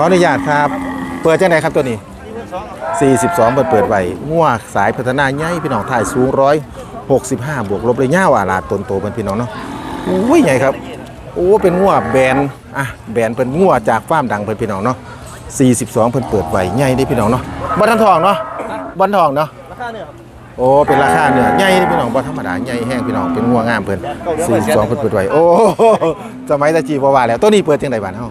ขออนุญาตครับ เปิดจังไดครับตัวนี้ 42 เปิดเปิดไว้ง่วสายพัฒนาใหญ่พี่น้องถ่ายสูง165 บวกลบเลยย่าวอาลาดตนโตเป็นพี่น้องเนาะอุ้ยใหญ่ครับโอ้เป็นง่วแบนอะแบนเป็นง่วจากฟาร์มดังเป็นพี่น้องเนาะ42 เพิ่นเปิดไว้ใหญ่ได้พี่น้องเนาะบันทองเนาะบันทองเนาะราคาเนี่ยครับโอ้เป็นราคาเนื้อใหญ่พี่น้องบ่ธรรมดาใหญ่แห้งพี่น้องเป็นงัวงามเพิ่น42 เพิ่นเปิดไว้โอ้สมัยตะจีบ่ว่าแล้วตัวนี้เปิดจังได๋บาดเฮา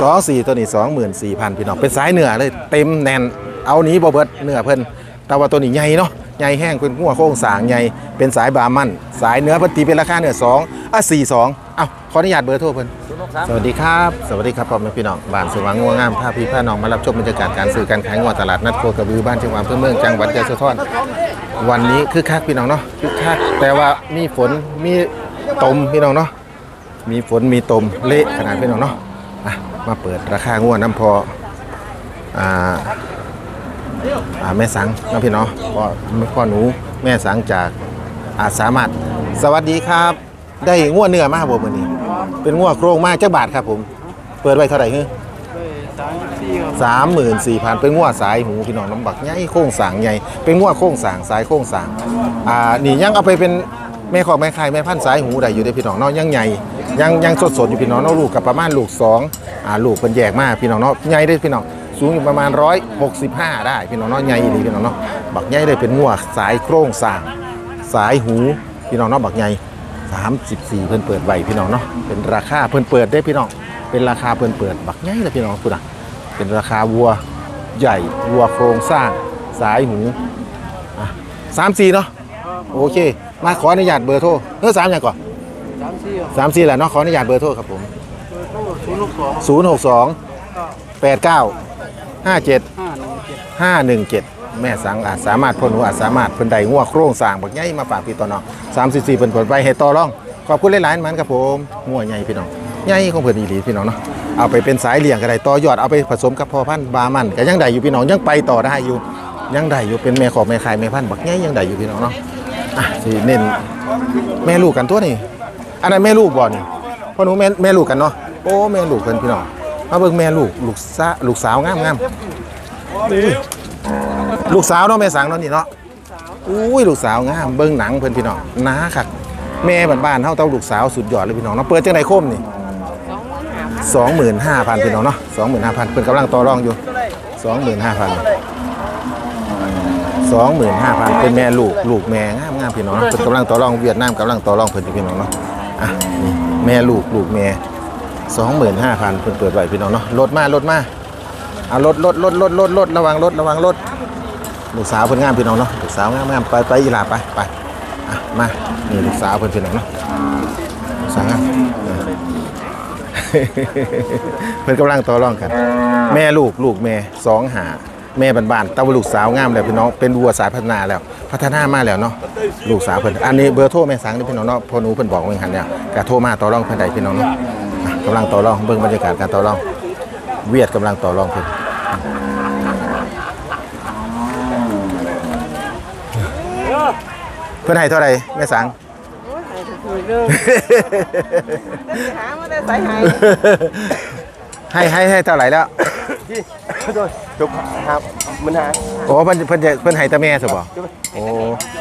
24ตัวนี้24,000พี่น้องเป็นสายเนื้อเลยเต็มแน่นเอานี้บ่เบิดเนื้อเพิ่นแต่ว่าตัวนี้ใหญ่เนาะใหญ่แห้งเป็นงัวโครงสร้างใหญ่เป็นสายบามันสายเนื้อเพิ่นตีเป็นราคาเนื้อ2อะ42เอ้าขออนุญาตเบอร์โทรเพิ่นศูนย์หกสามสวัสดีครับ สวัสดีครับพ่อแม่พี่น้องบ้านสว่างงัวงามพาพี่พาน้องมารับชมบรรยากาศการซื้อการขายงัวตลาดนัดโคกระบือบ้านเชียงหวานเพื่อเมืองจังหวัดยะโสธรวันนี้คือคักพี่น้องเนาะคือคักแต่ว่ามีฝนมีตมพี่น้องเนาะมีฝนมีตมเละขนาดพี่น้องเนาะอะ มาเปิดราคางัวน้ำพออ่าอ่าแม่สังนะพี่น้องพ่อพ่อหนูแม่สังจากอาสามารถ สวัสดีครับ ได้งัวเนื้อมาบ่มื้อนี้ เป็นงัวโครงมากจักบาทครับผม เปิดไว้เท่าไหร่ฮึสามสี่ครับสามหมื่นสี่พันเป็นงัวสายหูพี่น้องน้ำบักใหญ่โค้งสางใหญ่เป็นงัวโค้งสางสายโค้งสางอ่านี่ยังเอาไปเป็น แม่ขอกแม่ไข่แม่พันธุ์สายหูได้อยู่ได้พี่น้องเนาะยังใหญ่ยังยังสดสดอยู่พี่น้องเนาะลูกกับประมาณลูกสองอ่าลูกเป็นแยกมากพี่น้องเนาะใหญ่ได้พี่น้องสูงอยู่ประมาณร้อยหกสิบห้าได้พี่น้องเนาะใหญ่ดีพี่น้องเนาะบักใหญ่ได้เป็นงัวสายโครงสร้างสายหูพี่น้องเนาะบักใหญ่34 เพิ่นเปิดไว้พี่น้องเนาะเป็นราคาเพิ่นเปิดได้พี่น้องเป็นราคาเพิ่นเปิด บักใหญ่เลยพี่น้องคุณอะเป็นราคาวัวใหญ่วัวโครงสร้างสายหูสามสี่เนาะ โอเค มาขออนุญาตเบอร์โทรเออสามอย่างก่อนสามสี่ครับสามสี่แหละเนาะขออนุญาตเบอร์โทรครับผมศูนย์หกสองศูนย์หกสองแปดเก้าห้าเจ็ดห้าหนึ่งเจ็ดแม่สังอาจสามารถพ่นหัวอาจสามารถเพิ่นใดงัวโครงสร้างบักใหญ่มาฝากพี่ต่อน้องสามสิบสี่เพิ่นผลไปให้ต่อร่อง ขอบคุณหลายๆมันครับผมงัวใหญ่พี่น้องใหญ่ของเพิ่นอีหลีพี่น้องเนาะเอาไปเป็นสายเลี้ยงก็ได้ต่อยอดเอาไปผสมกับพ่อพันธุ์บามันก็ยังได้อยู่พี่น้องยังไปต่อได้อยู่ยังได้อยู่เป็นแม่ขอบแม่ขายแม่พันธุ์บักใหญ่ยังได้อยู่พี่น้องเนาะ อะสิเน้นแม่ลูกกันตัวนี้อันนั้นแม่ลูกบ่นี่พ่อหนูแม่แม่ลูกกันเนาะโอ้แม่ลูกเพิ่นพี่น้องมาเบิ่งแม่ลูกลูกสาลูกสาวงามงามลูกสาวเนาะแม่สังเนาะนี่เนาะอุ้ยลูกสาวงามเบิ่งหนังเพิ่นพี่น้องหนาคักแม่บ้านๆเฮาเต้าลูกสาวสุดยอดเลยพี่น้องเนาะเปิดจังได๋คมนี่25,000พี่น้องเนาะ25,000เพิ่นกำลังต่อรองอยู่25,000 25,000เป็นแม่ลูกลูกแม่งามงามพี่น้องเนาะเพิ่นกำลังต่อรองเวียดนามกำลังต่อรองเพิ่นอยู่พี่น้องเนาะอะนี่แม่ลูกลูกแม่25,000เพิ่นเปิดไว้พี่น้องเนาะลดมาลดมาเอาลดลดลดลดลดลดระวังลดระวังลดลูกสาวเพิ่นงามพี่น้องเนาะลูกสาวงามงามไปไปอีหลาไปไปอะมานี่ลูกสาวเพิ่นพี่น้องเนาะลูกสาวงามเออเพิ่นกำลังต่อรองกัน แม่ลูกลูกแม่สองหา แม่บ้านๆแต่ว่าลูกสาวงามแล้วพี่น้องเป็นวัวสายพัฒนาแล้ว พัฒนามาแล้วเนาะลูกสาวเพิ่นอันนี้เบอร์โทรแม่สังนี่พี่น้องเนาะพอหนูเพิ่นบอกไว้หันเนี่ยก็โทรมาต่อรองเพิ่นได้พี่น้องเนาะอะกำลังต่อรองเบิ่งบรรยากาศการต่อรอง เวียดกำลังต่อรองเพิ่นเพื่อนให้เท่าไหร่แม่สังโอ้ยหายถูกเด้อหามาได้สายหายให้ให้ให้เท่าไหร่แล้วโดย จบครับมันหาโอ้เพิ่นเพิ่นจะเพิ่นให้ตาแม่สิบ่โอ้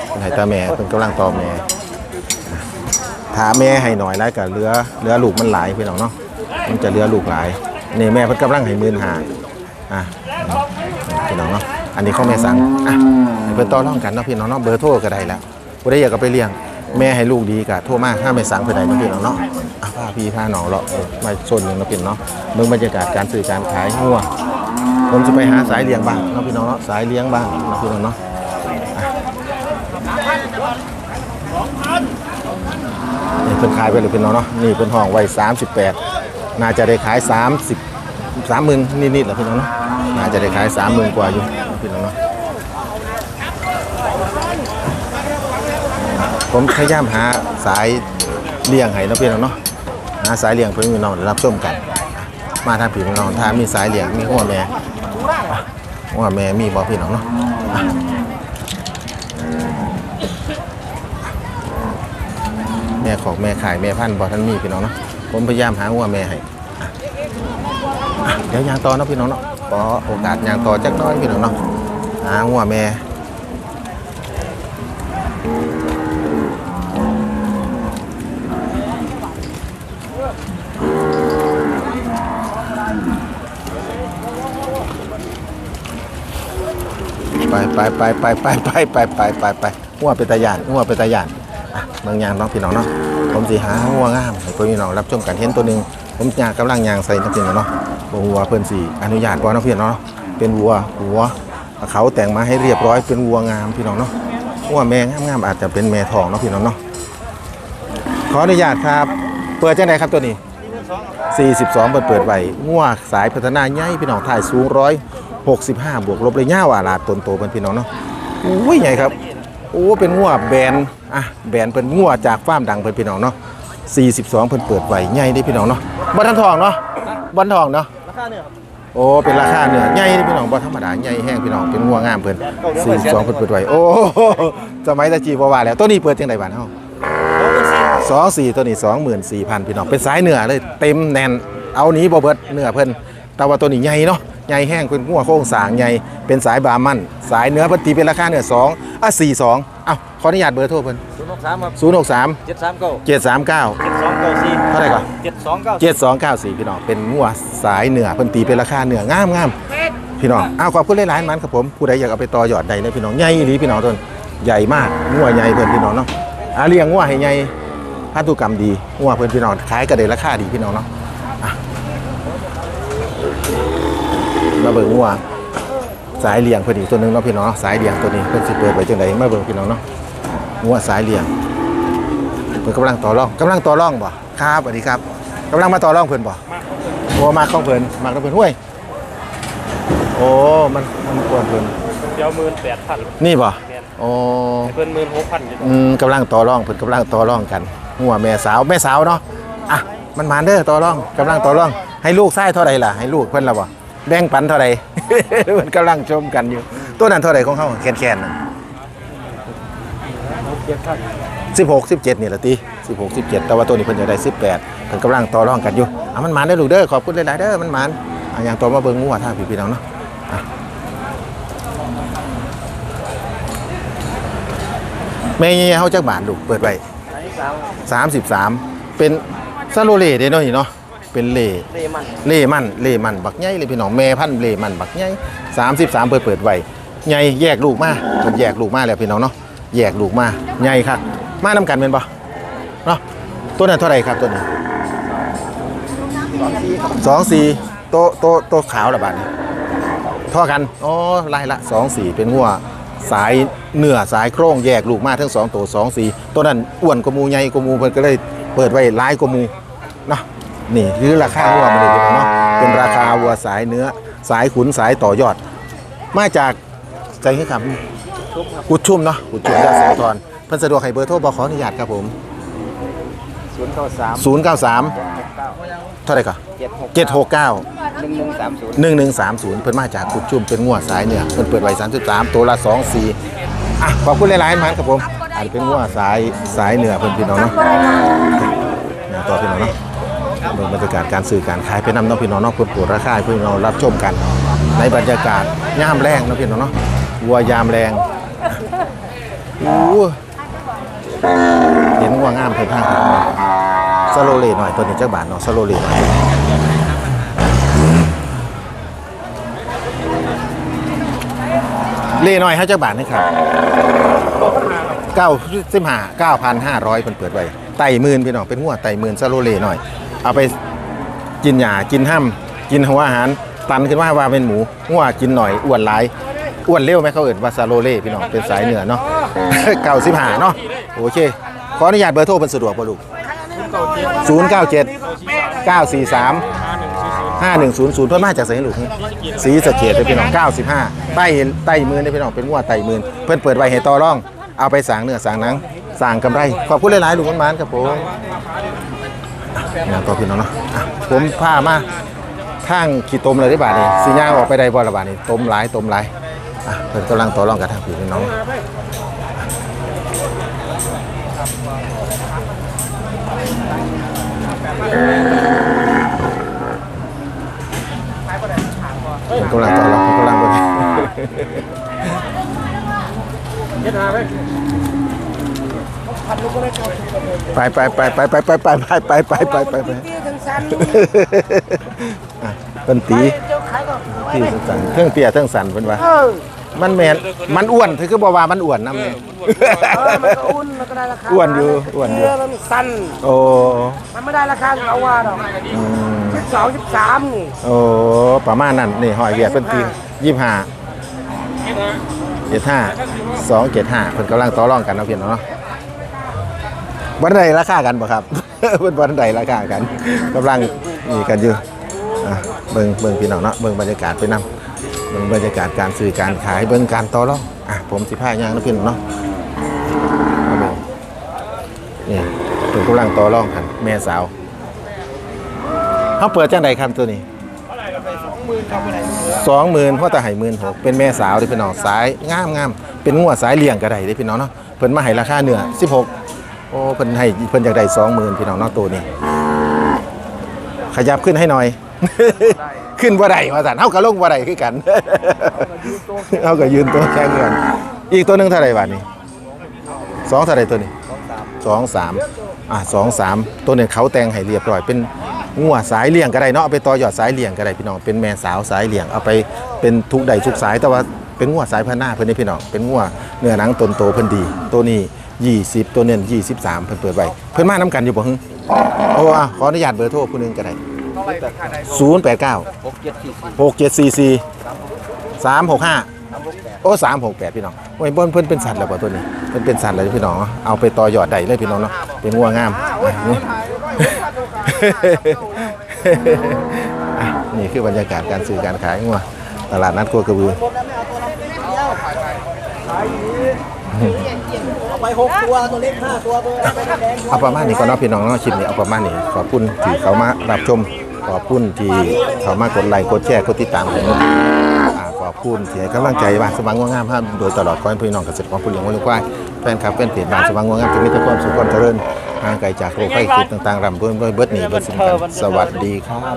เพิ่นให้ตาแม่เพิ่นกำลังต่อแม่ถาแม่ให้หน่อยแล้วก็เหลือเหลือลูกมันหลายพี่น้องเนาะมันจะเหลือลูกหลายนี่แม่เพิ่นกำลังให้มื่นหาอะพี่น้องเนาะอันนี้ขอแม่สั่งอะเพิ่นต่อร่องกันเนาะพี่น้องเนาะเบอร์โทรก็ได้แล้วบ่ได้อยากเอาไปเลี้ยงแม่ให้ลูกดีก็โทรมาถ้าแม่สั่งเพิ่นได้เนาะพี่น้องเนาะอะพาพี่พาหนองเลาะมาชนหนึงเนาะพี่น้องเนาะเบิ่งบรรยากาศการซื้อการขายงัว ผมจะไปหาสายเลี้ยงบ้างเนาะพี่น้องเนาะสายเลี้ยงบ้างนะพี่น้องเนาะนี่เป็นขายไปเลยพี่น้องเนาะนี่เป็นห้องไว้38 น่าจะได้ขาย 30 30,000นิดๆแหละพี่น้องเนาะน่าจะได้ขาย30,000กว่าอยู่พี่น้องเนาะผมพยายามหาสายเลี้ยงให้เนะพี่น้องเนาะหาสายเลี้ยงเพื่อนพี่น้องได้รับชมกัน มาทางผีพี่น้องถ้ามีสายเหลียงมีหัวแม่ วัวแม่มีบอพี่น้องเนาะแม่ของแม่ขายแม่พันธุ์บอท่านมีพี่น้องเนาะผมพยายามหาวัวแม่ให้เดี๋ยวยางต่อเนาะพี่น้องเนาะขอโอกาสยางต่อจักน้อยพี่น้องเนาะหาวัวแม่ ไปไปไปไปไปไปไปไปไปไปหัวเป็นตาหยานหัวเป็นตาหยานอะบางอย่างน้องพี่น้องเนาะผมสิหาหัวงามให้พี่น้องรับชมกันเห็นตัวหนึ่งผมยางกำลังยางใส่น้ำพี่น้องเนาะบัวเพิ่นสิอนุญาตบ่เนาะพี่น้องเนาะเป็นวัวหัวเขาแต่งมาให้เรียบร้อยเป็นวัวงามพี่น้องเนาะหัวแม่งามๆอาจจะเป็นแม่ทองเนาะพี่น้องเนาะขออนุญาตครับ เปิดจังไดครับตัวนี้ 42 เปิดเปิดไว้ง่วสายพัฒนาใหญ่พี่น้องถ่ายสูงร้อย 65 บวกลบเลยย่าวาลาดตนโตเป็นพี่น้องเนาะอุ้ยใหญ่ครับ โอ้เป็นง่วแบรนด์อะแบรนด์เป็นง่วจากฟาร์มดังเป็นพี่น้องเนาะ42เพิ่นเปิดไว้ใหญ่ได้พี่น้องเนาะบ่ทันทองเนาะบ่ทันทองเนาะราคาเนี่ยครับโอ้เป็นราคาเนื้อใหญ่เด้พี่น้องบ่ธรรมดาใหญ่แห้งพี่น้องเป็นง่วงามเพิ่น42เพิ่นเปิดไว้โอ้สมัยตะจีบ่ว่าแล้วตัวนี้เปิดจังไดบ้านเฮาสองสี่ตัวนี้สองหมื่นสี่พันพี่น้องเป็นสายเหนือเลยเต็มแน่นเอานี้บ่เบิดเนื้อเพิ่นแต่ว่าตัวนี้ใหญ่เนาะ ใหญ่แห้งเป็นหัวโค้งสางใหญ่เป็นสายบามันสายเนื้อเพิ่นตีเป็นราคาเนื้อสองอะสี่สองอ้าวขออนุญาตเบอร์โทรเพิ่นศูนย์หกสามครับศูนย์หกสามเจ็ดสามเก้าเจ็ดสามเก้าเจ็ดสองเก้าสี่เท่าไหร่ก่อนเจ็ดสองเก้าเจ็ดสองเก้าสี่พี่น้องเป็นหัวสายเหนือเพิ่นตีเป็นราคาเหนืองามงามพี่น้องอ้าวขอบคุณหลายๆมันครับผมผู้ใดอยากเอาไปต่อยอดใดนะพี่น้องใหญ่อีหลีพี่น้องต้นใหญ่มากหัวใหญ่เพิ่นพี่น้องเนาะอะเลี้ยงหัวให้ใหญ่พันธุกรรมดีหัวเพิ่นพี่น้องขายก็ได้ราคาดีพี่น้องเนาะ มาเบิ่งงัวสายเลี้ยงเพิ่นอีกตัวหนึงเนาะพี่น้องเนาะสายเลี้ยงตัวนี้เพิ่นสิเปิดไว้จังไดมาเบิ่งพี่น้องเนาะงัวสายเลี้ยงเพิ่นกำลังต่อรองกำลังต่อรองบ่ครับสวัสดีครับกำลังมาต่อรองเพิ่นบ่งัวมากของเพิ่นมากของเพิ่นห้วยโอ้มันมันกวนเพิ่นเดี๋ยวหมื่นแปดพันนี่บ่แม่นโอ้เพิ่นหมื่นหกพันอยู่อืมกำลังต่อรองเพิ่นกำลังต่อรองกันงัวแม่สาวแม่สาวเนาะอะมันมาเด้อต่อรองกำลังต่อรองให้ลูกไส้เท่าใดล่ะให้ลูกเพิ่นล่ะบ่ แบ่งปันเท่าใดเพิ่นกำลังชมกันอยู่ ตัวนั้นเท่าใดของเฮาแคนๆน่ะเจ็ดพัน16 17นี่ล่ะติ16 17แต่ว่าตัวนี้เพิ่นอยากได้18เพิ่นกำลังต่อรองกันอยู่อะมันหมานเด้ลูกเด้อขอบคุณหลายๆเด้อมันหมานอะอย่างต่อมาเบิ่งงัวท่าพี่ๆน้องเนาะอะแม่เฮาจักบาทลูกเปิดไว้สามสิบสามเป็นซาโลเล่เด้เนาะนี่เนาะ เป็นเล่เลมันเล่มันเล่มันบักใหญ่เลยพี่น้องแม่พันธุ์เล่มันบักใหญ่สามสิบสามเปิดเปิดไว้ใหญ่แยกลูกมาผมแยกลูกมาแล้วพี่น้องเนาะแยกลูกมาใหญ่ครับมานํกันเป็นปะเนาะตัวนั้นเท่าไหร่ครับตัวนี้สองสี่โตโตโตขาวละบาทนี่เท่อกันอ๋อไล่ละสองสี่เป็นงัวสายเนื้อสายโครงแยกลูกมาทั้งสองตัวสองสี่ตัวนั้นอ้วนกว่าหมูใหญ่กว่าหมูเพิ่นก็เลยเปิดไว้หลายกว่าหมูเนาะ นี่คือราคาวัวมันเลยพี่น้องเนาะเป็นราคาวัวสายเนื้อ สายขุนสายต่อยอด มาจากใจให้คำกุดชุ่มเนาะกุดชุ่มยาแสงทอนเพิ่นสะดวกให้เบอร์โทรบอขออนุญาตครับผมศูนย์เก้าสาม093เก้าเท่าไหร่ก็เจ็ดหก769หนึ่งหนึ่งสามศูนย์1130 เพิ่นมาจากกุดชุ่มเป็นงวดสายเหนือเพิ่นเปิดไว้33 ตัวละ24อะขอบคุณหลายๆมันครับผมอันเป็นงวดสายสายเหนือเพิ่นพี่น้องเนาะอย่างต่อพี่น้องเนาะ เบิ่งบรรยากาศการซื้อการขายไปนำน้องพี่น้องนาะเพิ่นปวดราคาพี่น้องรับชมกัน ในบรรยากาศยามแรงนะพี่น้องเนาะวัวยามแรงโอ้เห็นวัวงามเพิ่นทางครับสโลเลหน่อยตัวนี้จักบาทเนาะสโลเลหน่อยเล่หน้อยห้าจักบาทนะครับเก้าสิบห้าเก้าพันห้าร้อยเพิ่นเปิดไว้ไต่หมื่นพี่น้องเป็นหัวไต่หมื่นซาโลเล่หน่อย เอาไปกินหญ้ากินห้ำกินหัวอาหาร ตันขึ้นมาว่าเป็นหมูหัวกินหน่อยอ้วนหลายอ้วนเร็วไหมเขาเอ่นว่าซาโลเล่พี่น้องเป็นสายเหนือเนาะเก้าสิบห้าเนาะโอเค ขออนุญาตเบอร์โทรเป็นสะดวกป่ะลูกศูนย์เก้าเจ็ดเก้าสี่สามห้าหนึ่งศูนย์ศูนย์5100เพิ่นมาจากไสนลูกสีสะเกดเด้อพี่น้อง 95 ใต้ใต้มือเด้พี่น้องเป็นงัวไต้มือเพิ่นเปิดไว้ให้ต่อร่อง เอาไปสางเนื้อสางหนังสางกำไร ขอบคุณหลายๆลูกมันๆครับผม นต่อพี่น้องเนาะอะผมพามาทางขี้ตมเลยได้บาดนี้สิย่างออกไปได้บ่ละบาดนี้ตมหลายตมหลายอะเพิ่นกำลังต่อรองกับทางพี่น้องขมันกำลังต่อรองมันกำลังเบิ่งเจ็ดห้าไหม ไปไปไปไปไปไปไปไปไปไปไปไปไปนอะเป็นตีที่สันเครื่องเปียเครื่องสันเป็นว่ามันแมนมันอ้วนเธอคือบอกว่ามันอ้วนน้ำเลยเออมันอ้วนอยู่อ้วนอยู่มันสั้นโอ้มันไม่ได้ราคาเราว่าดอกสิบสองสิบสามนี่โอ้ประมาณนั้นนี่หอยเวียดเป็นตียี่ห้าเจ็ดห้าสองเจ็ดห้าเพิ่นกำลังต่อรองกันนาะพี่น้องเนาะ วันใดราคากันบ่ครับ เพิ่นวันใดราคากันกำลังนี่กันอยู่อะเบิ่งเบิ่งพี่น้องเนาะเบิ่งบรรยากาศไปนํเบิ่งบรรยากาศการซื้อการขายเบิ่งการต่อรองอะผมสิพาย่างนะพี่น้องเนาะเอาเบิ่งนี่เพิ่นกำลังต่อรองกันแม่สาวเขาเปิดจังใดครับตัวนี้สองหมื่นพ่อตาไห่หมื่นหกเป็นแม่สาวที่พี่น้องสายงามงามเป็นงัวสายเลี้ยงก็ได้เด้พี่น้องเนาะเพิ่นมาให้ราคาเนื้อสิบหก อ้เพิ่นให้เพิ่นอยากได้สองหมื่นพี่น้องเนาะตัวนี้ ขยับขึ้นให้หน่อย ขึ้นบ่ได้ว่าซั่นเฮาก็ลงบ่ได้คือกันเฮาก็ยืนตัวแค่เงินอีกตัวหนึงเท่าไหร่บาทนี้สองเท่าไหร่ตัวนี้สองสามอะสองสามตัวนี้เขาแต่งให้เรียบร้อยเป็นงัวสายเลี้ยงก็ได้เนาะเอาไปต่อยอดสายเลี้ยงก็ได้พี่น้องเป็นแม่สาวสายเลี้ยงเอาไปเป็นทุกใดทุกสายแต่ว่าเป็นงัวสายพันธุ์หน้าเพิ่นนี่พี่น้องเป็นงัวเนื้อหนังตนโตเพิ่นดี ตัวนี้ 20 ตัวเนี้23 เพิ่นเปิดไว้เพิ่นมานํกันอยู่บ่ฮึโอ้อะขออนุญาตเบอร์โทรผู้หนึงก็ได้089 หกเจ็ดสี่สี่674 365 โอ้ 368 พี่น้องโอ้ยเพิ่นเพิ่นเป็นสัตว์แล้วบ่ตัวนี้เพิ่นเป็นสัตว์แล้วพี่น้องเอาไปต่อยอดได้เลยพี่น้องเนาะเป็นงัวงามอะนี่ อะนี่คือบรรยากาศการซื้อการขายงัวตลาดนัดโคกระบือ ไปหกตัวตัวเล็กห้าตัวตัวไม่แดงเอาประมาณนี้ก่อนเนาะพี่น้องเนาะคลิปนี้เอาประมาณนี้ขอบคุณที่เขามารับชมขอบคุณที่เขามากดไลค์กดแชร์กดติดตามผมอ่าขอบคุณที่ให้กำลังใจบ้านสว่างงวงงามครับโดยตลอดขอให้พี่น้องเกษตรกรผู้เลี้ยงวัวเลี้ยงควายแฟนคลับแฟนเพจบ้านสว่างงวงงามจะมีแต่ความสุขความเจริญห่างไกลจากโรคภัยไข้เจ็บต่างๆร่ำรวยด้วยเบิดหนีเบิดสินกันสวัสดีครับ